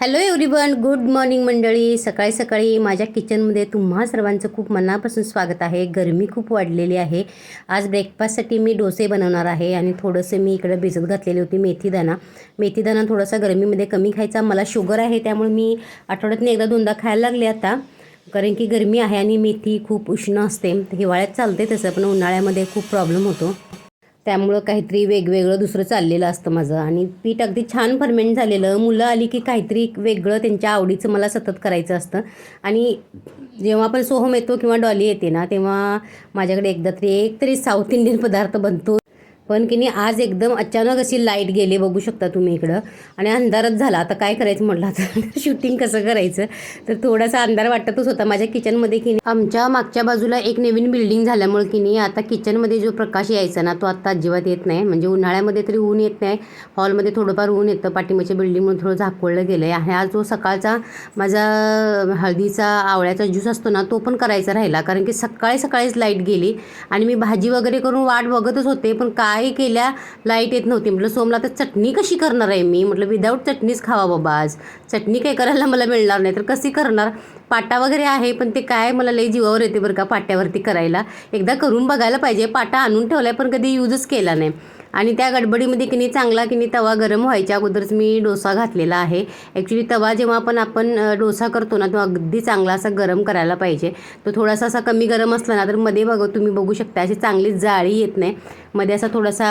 Hello everyone good morning मंडळी. सकाळी सकाळी माझ्या किचनमध्ये तुम्हा सर्वांचं खूप मनापासून स्वागत आहे. गरमी खूप वाढलेली आहे. आज ब्रेकफास्टसाठी मी डोसे बनवणार आहे आणि थोडंसं मी इकडं भिजत घातलेली होती मेथीदाणा मेथीदाणा थोडासा गरमीमध्ये कमी खायचा. मला शुगर आहे त्यामुळे मी आठवड्यातून एकदा दोनदा खायला लागले आता. कारण की गरमी आहे आणि मेथी खूप उष्ण असते. हिवाळ्यात चालते तसं पण उन्हाळ्यामध्ये खूप प्रॉब्लेम होतो. त्यामुळं काहीतरी वेगवेगळं दुसरं चाललेलं असतं माझं. आणि पीठ अगदी छान फर्मेंट झालेलं. मुलं आली की काहीतरी वेगळं त्यांच्या आवडीचं मला सतत करायचं असतं. आणि जेव्हा पण सोहम येतो किंवा डॉली येते ना तेव्हा माझ्याकडे एकदा तरी एक तरी साऊथ इंडियन पदार्थ बनतो. पण की नाही आज एकदम अचानक अशी लाइट गेली बघू शकता तुम्ही इकडं. आणि अंधारच झाला. आता काय करायचं म्हटलं? आता शूटिंग कसं करायचं? तर थोडासा अंधार वाटतच होता. माझ्या किचनमध्ये की नाही आमच्या मागच्या बाजूला एक नवीन बिल्डिंग झाल्यामुळे की नाही आता किचनमध्ये जो प्रकाश यायचा ना तो आता अजिबात येत नाही. म्हणजे उन्हाळ्यामध्ये तरी ऊन येत नाही. हॉलमध्ये थोडंफार ऊन येतं. पाठीमागच्या बिल्डिंगमध्ये थोडं झाकवलं गेलं आहे आणि आज जो सकाळचा माझा हळदीचा आवळ्याचा ज्यूस असतो ना तो पण करायचा राहिला. कारण की सकाळी सकाळीच लाइट गेली. आणि मी भाजी वगैरे करून वाट बघतच होते. पण काय केल्या लाइट येत नव्हती. म्हटलं सोमला तर चटणी कशी करणार आहे मी? म्हटलं विदाऊट चटणीच खावा बाबा आज. चटणी काय करायला मला मिळणार नाही. तर कशी करणार? पाटा वगैरे आहे पण ते काय मला लई जीवावर येते बरं का पाट्यावरती करायला. एकदा करून बघायला पाहिजे पाटा आणून ठेवला आहे पण कधी यूजच केला नाही. आणि त्या गडबडीमध्ये की नाही चांगला की नाही तवा गरम व्हायच्या अगोदरच मी डोसा घातलेला आहे. ॲक्च्युली तवा जेव्हा पण आपण डोसा करतो ना तो अगदी चांगला असा गरम करायला पाहिजे. तो थोडासा असा कमी गरम असला ना तर मध्ये बघ तुम्ही बघू शकता अशी चांगली जाळी येत नाही. मध्ये असा थोडासा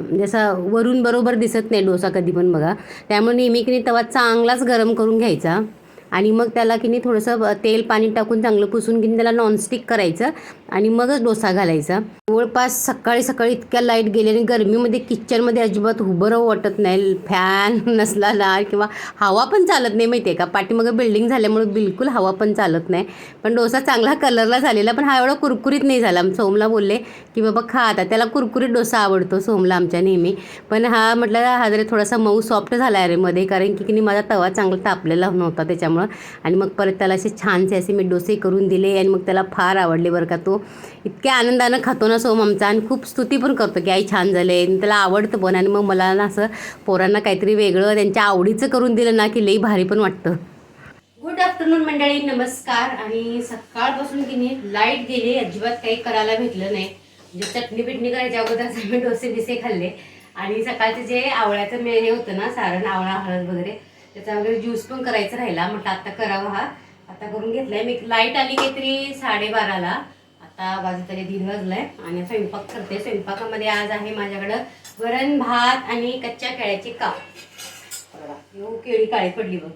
म्हणजे जसा वरून बरोबर दिसत नाही डोसा कधी पण बघा. त्यामुळे नेहमी की नाही तवा चांगलाच गरम करून घ्यायचा. आणि मग त्याला की नाही थोडंसं तेल पाणी टाकून चांगलं पुसून घेऊन त्याला नॉनस्टिक करायचं आणि मगच डोसा घालायचा. जवळपास सकाळी सकाळी इतक्या लाइट गेली आणि गरमीमध्ये किचनमध्ये अजिबात उभं राहू वाटत नाही. फॅन नसला ना किंवा हवा पण चालत नाही माहिती आहे का? पाठीमागं बिल्डिंग झाल्यामुळे बिलकुल हवा पण चालत नाही. पण डोसा चांगला कलरला झालेला पण हा एवढा कुरकुरीत नाही झाला. सोमला बोलले की बाबा खा आता. त्याला कुरकुरीत डोसा आवडतो सोमला आमच्या नेहमी. पण हा म्हटलं हा जरा थोडासा मऊ सॉफ्ट झाला आहे रे मध्ये कारण की की नाही माझा तवा चांगला तापलेला नव्हता त्याच्यामुळे. आणि मग परत त्याला असे छानसे असे मी डोसे करून दिले आणि मग त्याला फार आवडले बरं का तो. इतक्या आनंदानं खातो ना सोम आमचा आणि खूप स्तुती पण करतो की आई छान झाले आणि त्याला आवडतं पण. आणि मग मला ना असं पोरांना काहीतरी वेगळं त्यांच्या आवडीचं करून दिलं ना की लई भारी पण वाटतं. गुड आफ्टरनून मंडळी नमस्कार. आणि सकाळपासून की नाही लाइट गेली अजिबात काही करायला भेटलं नाही. म्हणजे चटणी बिटणी करायच्या अगोदर मी डोसे बिसे खाल्ले. आणि सकाळचे जे आवळ्याचं हे होतं ना सारण आवळा हळद वगैरे त्याचा वगैरे ज्यूस पण करायचा राहिला. म्हटलं आता करावा हा. आता करून घेतलाय. मी लाइट आली काहीतरी साडेबाराला. आता वाजत तरी दीड वाजलाय. आणि स्वयंपाक करते. स्वयंपाकामध्ये आज आहे माझ्याकडं वरण भात आणि कच्च्या केळ्याची काप. हो, केळी काळी पडली बघ.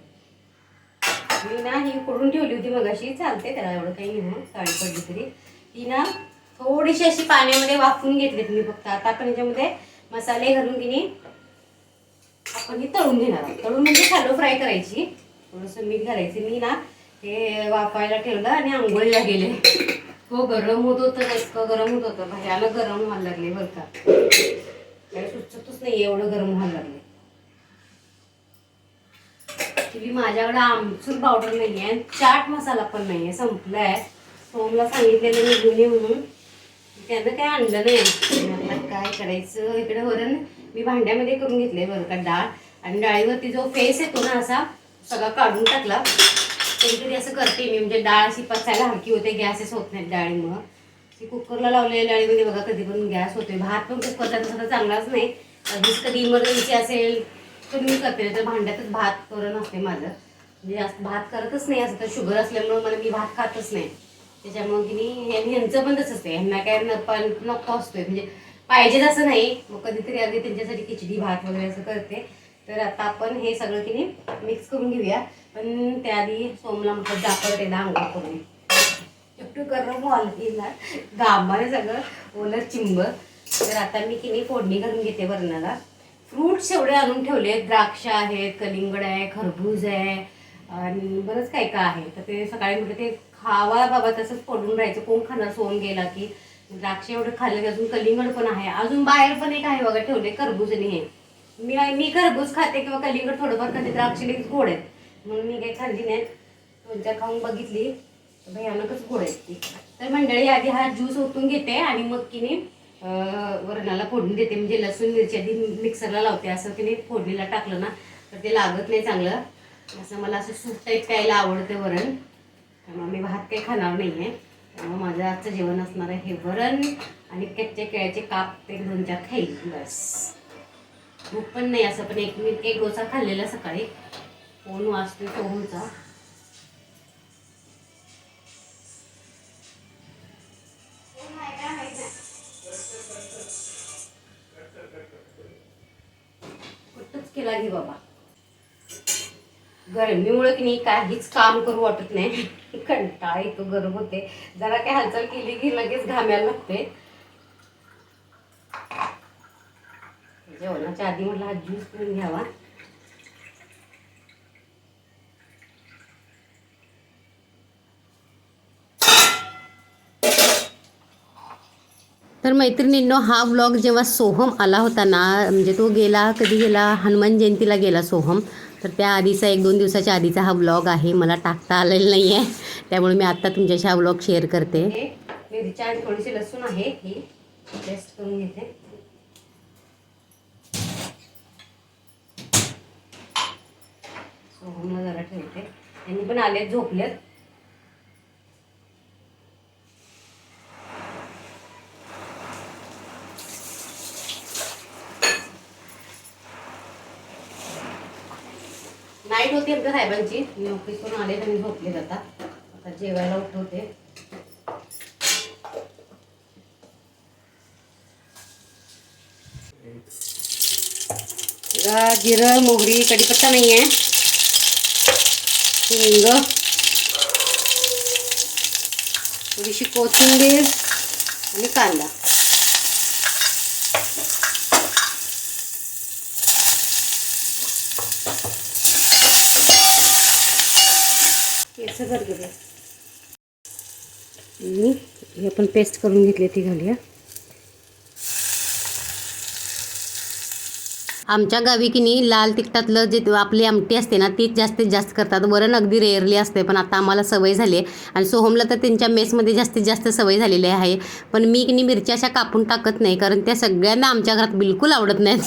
मी ना ही पडून ठेवली होती मग अशी चालते त्याला एवढं काही नाही काळी पडली तरी. ती ना थोडीशी अशी पाण्यामध्ये वाफून घेतली मी फक्त. आता पण याच्यामध्ये मसाले घालून तिने आपण ही तळून घेणार आहोत. तळून म्हणजे शॅलो फ्राय करायची. थोडंसं मीठ घालायचं. मी ना हे वाफायला ठेवलं आणि आंघोळीला गेले. हो गरम होत होतं इतकं गरम होत होतं. भयानक गरम व्हायला लागले बरं का. काही सुचतच नाही एवढं गरम व्हायला लागले. ॲक्च्युली माझ्याकडे आमचूर पावडर नाही आहे चाट मसाला पण नाही आहे संपलाय. सोमला सांगितलेलं मी गुन्हे म्हणून त्यानं काय आणलं नाही. आता काय करायचं? इकडे वरण मी भांड्यामध्ये करून घेतले बरं का डाळ. आणि डाळीवरती जो फेस येतो ना असा सगळा काढून टाकला. कधी कधी असं करते मी म्हणजे डाळ अशी पचायला हलकी होते गॅसेस होत नाहीत डाळीमुळं. ती कुकरला लावलेल्या डाळीमध्ये म्हणजे बघा कधी पण गॅस होतोय. भात पण कुकरचा तसा चांगलाच नाही. कधीच कधी इमर्जन्सी असेल तर मी करते तर भांड्यातच भात करत असते माझं. म्हणजे जास्त भात करतच नाही असं तर शुगर असल्यामुळं मला मी भात खातच नाही. त्याच्यामुळे की मी ह्यांचं पण तसंच आहे. ह्यांना काय न पण नको असतोय. म्हणजे पाहिजेच असं नाही. मग कधीतरी अगदी त्यांच्यासाठी खिचडी भात वगैरे असं करते. तर आता आपण हे सगळं की नाही मिक्स करून घेऊया. पण त्याआधी सोमला म्हटलं जापड त्याला आंघोळ करून चुपटू करून वालतीला गाभाने सगळं. ओलं चिंब. तर आता मी की नाही फोडणी घालून घेते वरणाला. फ्रूट्स एवढे आणून ठेवले द्राक्ष आहेत कलिंगड आहे खरबूज आहे आणि बरंच काय काय आहे. तर ते सकाळी म्हटलं ते खावा बाबा तसंच पडून राहायचं. कोण खाणार? सोन गेला की. द्राक्ष एवढं खाल्ले की अजून कलिंगड पण आहे. अजून बाहेर पण एक आहे बघा ठेवले खरबूज आणि हे. मी मी खरबूज खाते किंवा कलिंगड थोडंफार खाते द्राक्ष लगेच गोड आहेत. म्हणून मी काही खाल्ली नाही दोन चार खाऊन बघितली. भयानकच गोड आहेत ती. तर मंडळी आधी हा ज्यूस ओतून घेते आणि मग की मी वरणाला फोडून देते. म्हणजे लसूण मिरची आधी मिक्सरला लावते. असं की फोडणीला टाकलं ना तर ते लागत नाही चांगलं. असं मला असं सूप टाईप प्यायला आवडतं वरण. त्यामुळे मी भात काही खाणार नाही आहे त्यामुळे माझं आजचं जेवण असणार आहे हे वरण आणि कच्चे केळ्याचे काप ते दोन चार खाईल बस. भूक पण नाही असं पण एक मी एक डोसा खाल्लेला सकाळी. फोन वाजतोय सोहमचा कुठंच केला घे बाबा. गरमीमुळे की नाही काहीच काम करू वाटत नाही. कंटाळा येतो गरम होते. जरा काही हालचाल केली की लगेच घामायला लागते. जेवणाच्या आधी म्हटलं हा ज्यूस पिऊन घ्यावा. तर मैत्रिणींनो हा व्लॉग जेव्हा सोहम आला होता ना म्हणजे तो गेला कधी गेला? हनुमान जयंतीला गेला सोहम. तर त्या आधीचा एक दोन दिवसाच्या आधीचा हा ब्लॉग आहे. मला टाकता आलेला नाही आहे त्यामुळे मी आत्ता तुमच्याशी हा ब्लॉग शेअर करते. मिरच्या आणि थोडीशी लसूण आहे ही. पेस्ट करून घेते. सोहमला जरा ठेवते. यांनी पण आले झोपलेत. होती आमच्या साहेबांची. मी ऑफिसवरून आले आणि झोपले जातात आता. जेवायला उठवते. जिरं मोहरी कढीपत्ता नाही आहे हिंग. थोडीशी कोथिंबीर आणि कांदा. असं गरगरे आणि हे आपण पेस्ट करून घेतली ती घालूया. आमच्या गावी की नाही लाल तिखटातलं जे आपली आमटी असते ना तीच जास्तीत जास्त करतात. वरण अगदी रेअरली असते पण आता आम्हाला सवय झाली आहे. आणि सोहमला तर त्यांच्या मेसमध्ये जास्तीत जास्त सवय झालेली आहे. पण मी की नाही मिरच्या अशा कापून टाकत नाही कारण त्या सगळ्यांना आमच्या घरात बिलकुल आवडत नाहीत.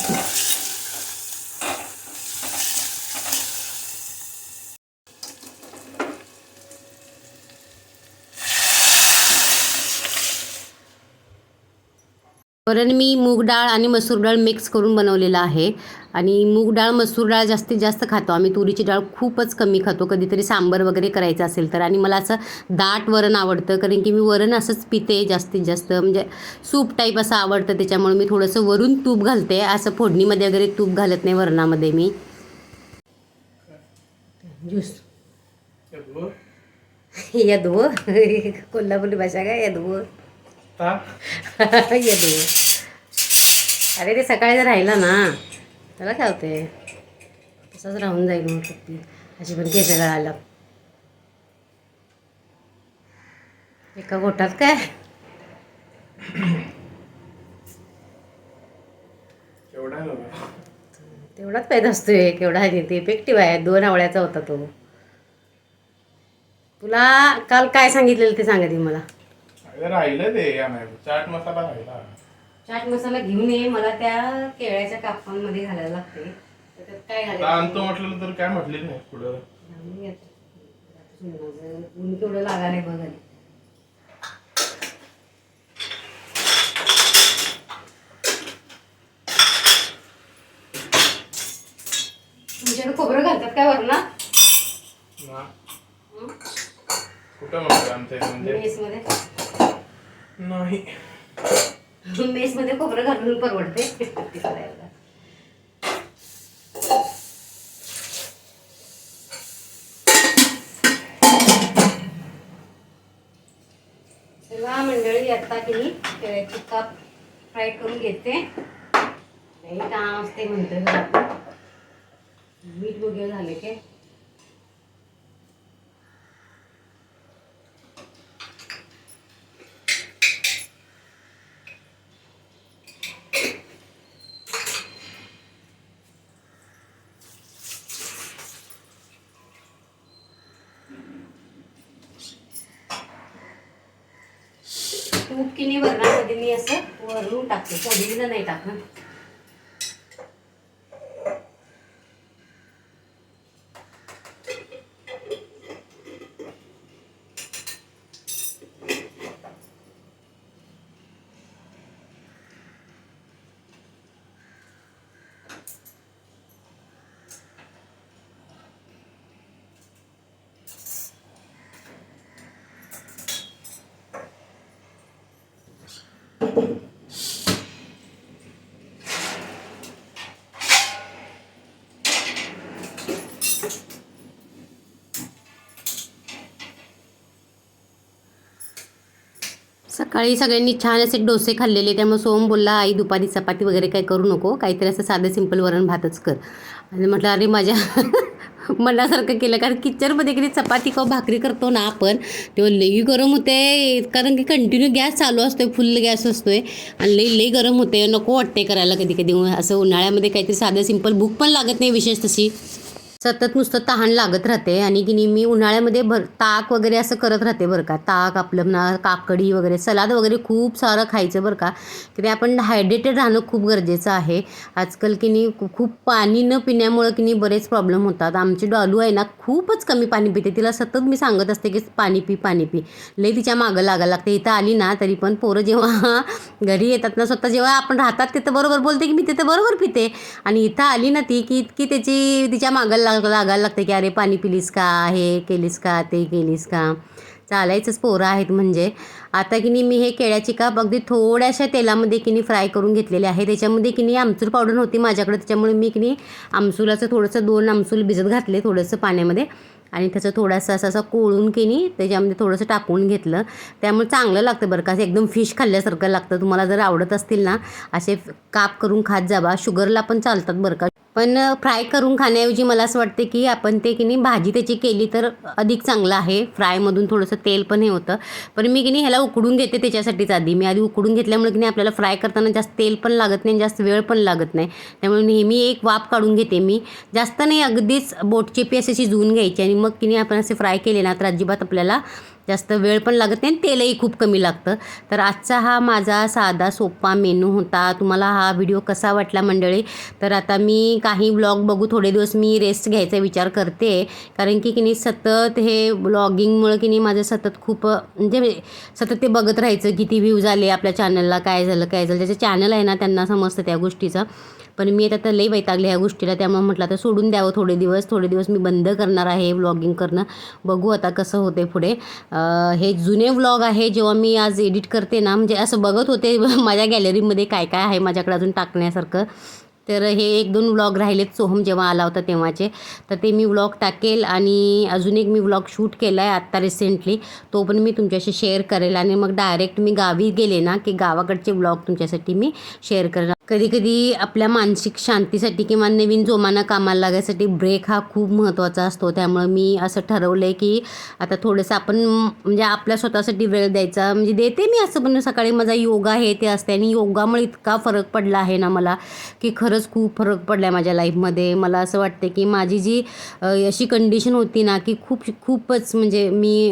वरण मी मूग डाळ आणि मसूर डाळ मिक्स करून बनवलेलं आहे. आणि मूग डाळ मसूर डाळ जास्तीत जास्त खातो. आम्ही तुरीची डाळ खूपच कमी खातो. कधीतरी सांबर वगैरे करायचं असेल तर. आणि मला असं दाट वरण आवडतं. कारण की मी वरण असंच पिते जास्तीत जास्त. म्हणजे सूप टाईप असं आवडतं. त्याच्यामुळे मी थोडंसं वरून तूप घालते. असं फोडणीमध्ये वगैरे तूप घालत नाही वरणामध्ये मी. ज्यूस. यदव कोल्हापुरी भाषा काय? यदव अरे ते सकाळी जर राहिला ना त्याला काय होते तसंच राहून जाईल मग ती अशी पण केस गळायला. एका गोटात काय? तेवढाच पाहिजे असतोय केवढा आहे ते. इफेक्टिव्ह आहे. दोन आवळ्याचा होता तो. तुला काल काय सांगितलेलं ते सांगा ती मला. राहिलं ते या नाही चाट मसाला राहिला. चाट मसाला घेऊन ये मला त्या केळ्याच्या कापांमध्ये घालायला लागते. त्याच्यात काय आता आणतो घालायचं म्हटलं तर काय म्हटली नाही पुढं. घालून घ्या. माझं ऊन केवढं लागायला बघ आधी. तुमच्याकडे खोबरं घालतात काय वरण? ना. ना कुठं म्हणतोय आमच्या इथे म्हणजे? नाही. मेसमध्ये खोबरं घालून परवडते. करायला. तेव्हा मंडळी आता की मी केळ्याची काप फ्राय करून घेते. नाही काम असते म्हणतो मीठ वगैरे झाले की. तूप किनी वरणामध्ये मी असं वरून टाकते. फोडणीला नाही टाकणार. सकाळी सगळ्यांनी छान असे डोसे खाल्लेले त्यामुळे सोम बोलला आई दुपारी चपाती वगैरे काही करू नको काहीतरी असं साधं सिंपल वरण भातच कर. आणि म्हटलं अरे माझ्या मनासारखं केलं. कारण किचनमध्ये कधी चपाती किंवा भाकरी करतो ना आपण तेव्हा लई गरम होते. कारण की कंटिन्यू गॅस चालू असतोय फुल गॅस असतो आहे आणि लई लई गरम होते. नको वाटते करायला कधी कधी असं उन्हाळ्यामध्ये काहीतरी साधं सिंपल भूक पण लागत नाही विशेष तशी. सतत नुसतं तहान लागत राहते आणि की नाही मी उन्हाळ्यामध्ये भर ताक वगैरे असं करत राहते बरं का. ताक आपलं ना काकडी वगैरे सलाद वगैरे खूप सारं खायचं बरं का. की ते आपण हायड्रेटेड राहणं खूप गरजेचं आहे. आजकाल की नाही खूप पाणी न पिण्यामुळं की नाही बरेच प्रॉब्लेम होतात. आमची डॉलू आहे ना खूपच कमी पाणी पिते. तिला सतत मी सांगत असते की पाणी पी पाणी पी. लई तिच्या मागं लागायला लागते. इथं आली ना तरी पण पोरं जेव्हा घरी येतात ना स्वतः जेव्हा आपण राहतात तिथं बरोबर बोलते की मी तिथं बरोबर पिते. आणि इथं आली ना ती की इतकी त्याची तिच्या मागं लाग लागायला लागते की अरे पाणी पिलीस का? हे केलीस का? ते केलीस का? चालायचंच पोरं आहेत म्हणजे. आता की नाही मी हे केळ्याची काप अगदी थोड्याशा तेलामध्ये की नाही फ्राय करून घेतलेले आहे. त्याच्यामध्ये की नाही आमचूर पावडर नव्हती माझ्याकडे. त्याच्यामुळे मी की नाही आमसुलाचं थोडंसं दोन आमसूल भिजत घातले थोडंसं पाण्यामध्ये. आणि त्याचं थोडासा असं असं कोळून की नाही त्याच्यामध्ये थोडंसं टाकून घेतलं. त्यामुळे चांगलं लागतं बरं का. असं एकदम फिश खाल्ल्यासारखं लागतं. तुम्हाला जर आवडत असतील ना असे काप करून खात जावा. शुगरला पण चालतात बरं का. पण फ्राय करून खाण्याऐवजी मला असं वाटते की आपण ते की नाही भाजी त्याची केली तर अधिक चांगलं आहे. फ्रायमधून थोडंसं तेल पण हे होतं. पण मी की नाही ह्याला उकडून घेते त्याच्यासाठीच आधी. मी आधी उकडून घेतल्यामुळे की नाही आपल्याला फ्राय करताना जास्त तेल पण लागत नाही जास्त वेळ पण लागत नाही. त्यामुळे नेहमी एक वाफ काढून घेते मी. जास्त नाही अगदीच बोटचेपी असे शिजवून घ्यायची आणि मग की नाही आपण असे फ्राय केले ना तर अजिबात आपल्याला जास्त वेळ पण लागत नाही आणि तेलही खूप कमी लागतं. तर आजचा हा माझा साधा सोपा मेनू होता. तुम्हाला हा व्हिडिओ कसा वाटला मंडळी? तर आता मी काही ब्लॉग बघू थोडे दिवस मी रेस्ट घ्यायचा विचार करते. कारण की की नाही सतत हे ब्लॉगिंगमुळं की नाही माझं सतत खूप म्हणजे सतत ते बघत राहायचं किती व्ह्यूज आले आपल्या चॅनलला काय झालं काय झालं. ज्याचं चॅनल आहे ना त्यांना समजतं त्या गोष्टीचं. पण मी आता तर लई वैतागले ह्या गोष्टीला. त्यामुळे म्हटलं आता सोडून द्यावं थोडे दिवस थोडे दिवस मी बंद करणार आहे व्लॉगिंग करणं. बघू आता कसं होते पुढे. हे जुने व्लॉग आहे जेव्हा मी आज एडिट करते ना म्हणजे असं बघत होते माझ्या गॅलरीमध्ये काय काय आहे माझ्याकडे अजून टाकण्यासारखं. तर हे एक दोन व्लॉग राहिलेत सोहम जेव्हा आला होता तेव्हाचे. तर ते मी व्लॉग टाकेल आणि अजून एक मी व्लॉग शूट केला आहे आत्ता रिसेंटली तो पण मी तुमच्याशी शेअर करेल आणि मग डायरेक्ट मी गावी गेले ना की गावाकडचे व्लॉग तुमच्यासाठी मी शेअर करेल. कधीकधी आपल्या मानसिक शांतीसाठी किंवा नवीन जोमानं कामाला लागायसाठी ब्रेक हा खूप महत्त्वाचा असतो. त्यामुळं मी असं ठरवलं आहे की आता थोडंसं आपण म्हणजे आपल्या स्वतःसाठी वेळ द्यायचा म्हणजे देते मी असं पण सकाळी माझा योगा हे ते असते आणि योगामुळे इतका फरक पडला आहे ना मला की खरंच खूप फरक पडला आहे माझ्या लाईफमध्ये मला असं वाटते की माझी जी अशी कंडिशन होती ना की खूप खूपच म्हणजे मी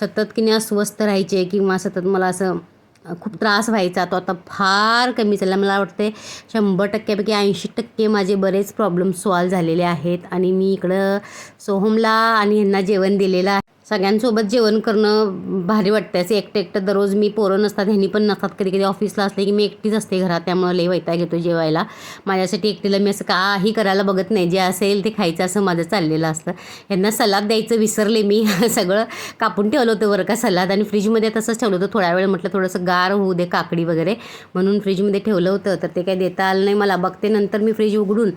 सतत की नाही अस्वस्थ राहायचे किंवा सतत मला असं खूप त्रास व्हायचा. तो आता फार कमी झाला. मला वाटते शंभर टक्क्यापैकी ऐंशी टक्के माझे बरेच प्रॉब्लेम सॉल्व झालेले आहेत. आणि मी इकडं सोहमला आणि ह्यांना जेवण दिलेलं आहे. सगळ्यांसोबत जेवण करणं भारी वाटतं असं एकटं एकटं दररोज मी पोरं नसतात ह्यांनी पण नसतात कधी कधी ऑफिसला असले की मी एकटीच असते घरात त्यामुळं लई वैताग घेतो जेवायला. माझ्यासाठी एकटीला मी असं काही करायला बघत नाही. जे असेल ते खायचं असं माझं चाललेलं असतं. ह्यांना सलाद द्यायचं विसरले मी. सगळं कापून ठेवलं होतं बरं का सलाद आणि फ्रीजमध्ये तसंच ठेवलं होतं. थोड्या वेळ म्हटलं थोडंसं गार होऊ दे काकडी वगैरे म्हणून फ्रीजमध्ये ठेवलं होतं. तर ते काही देता आलं नाही मला. बघते नंतर मी फ्रीज उघडून.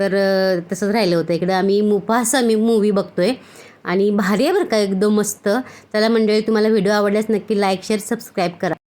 तर तसंच राहिलं होतं. इकडं आम्ही मुफासा मी मूवी बघतोय. आणि भारी आहे बरं का एकदम मस्त. चला मंडळी तुम्हाला व्हिडिओ आवडल्यास नक्की लाईक शेअर सबस्क्राईब करा.